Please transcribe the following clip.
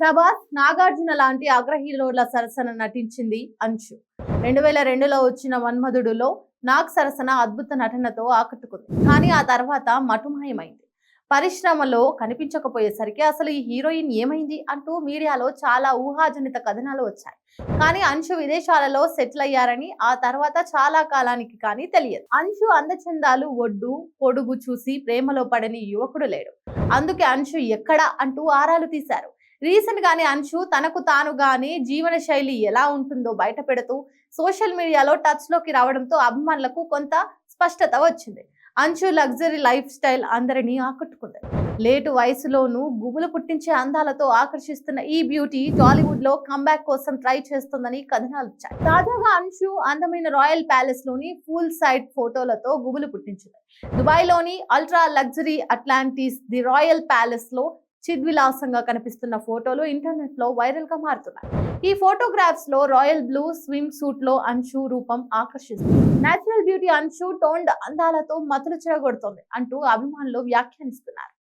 ప్రభాస్ నాగార్జున లాంటి అగ్రహీరోల సరసన నటించింది అంచు. రెండు వేల రెండులో వచ్చిన మన్మధుడులో నాగ్ సరసన అద్భుత నటనతో ఆకట్టుకుంది. కానీ ఆ తర్వాత మటుమాయమైంది. పరిశ్రమలో కనిపించకపోయేసరికి అసలు ఈ హీరోయిన్ ఏమైంది అంటూ మీడియాలో చాలా ఊహాజనిత కథనాలు వచ్చాయి. కానీ అంశు విదేశాలలో సెటిల్ అయ్యారని ఆ తర్వాత చాలా కాలానికి కానీ తెలియదు. అంశు అందచందాలు ఒడ్డు పొడుగు చూసి ప్రేమలో పడని యువకుడు లేడు. అందుకే అంశు ఎక్కడ అంటూ ఆరాలు తీశారు. రీసెంట్ గానే అంశు తనకు తాను గాని జీవన శైలి ఎలా ఉంటుందో బయట పెడుతూ సోషల్ మీడియాలో టచ్లోకి రావడంతో అభిమానులకు కొంత స్పష్టత వచ్చింది. అంశు లగ్జరీ లైఫ్ స్టైల్ అందరినీ ఆకట్టుకుంది. లేటు వయసులోనూ గుబులు పుట్టించే అందాలతో ఆకర్షిస్తున్న ఈ బ్యూటీ టాలీవుడ్లో కంబ్యాక్ కోసం ట్రై చేస్తుందని కథనాలు వచ్చాయి. తాజాగా అంశు అందమైన రాయల్ ప్యాలెస్లోని ఫుల్ సైడ్ ఫోటోలతో గుబులు పుట్టించింది. దుబాయ్లోని ultra luxury Atlantis the royal ప్యాలెస్లో చిద్విలాసంగా కనిపిస్తున్న ఫోటోలు ఇంటర్నెట్లో వైరల్గా మారుతున్నాయి. ఈ ఫోటోగ్రాఫ్స్లో రాయల్ బ్లూ స్విమ్ సూట్లో అంశు రూపం ఆకర్షిస్తుంది. నేచురల్ బ్యూటీ అంశు టోన్డ్ అందాలతో మతులు చెడగొడుతోంది అంటూ అభిమానులు వ్యాఖ్యానిస్తున్నారు.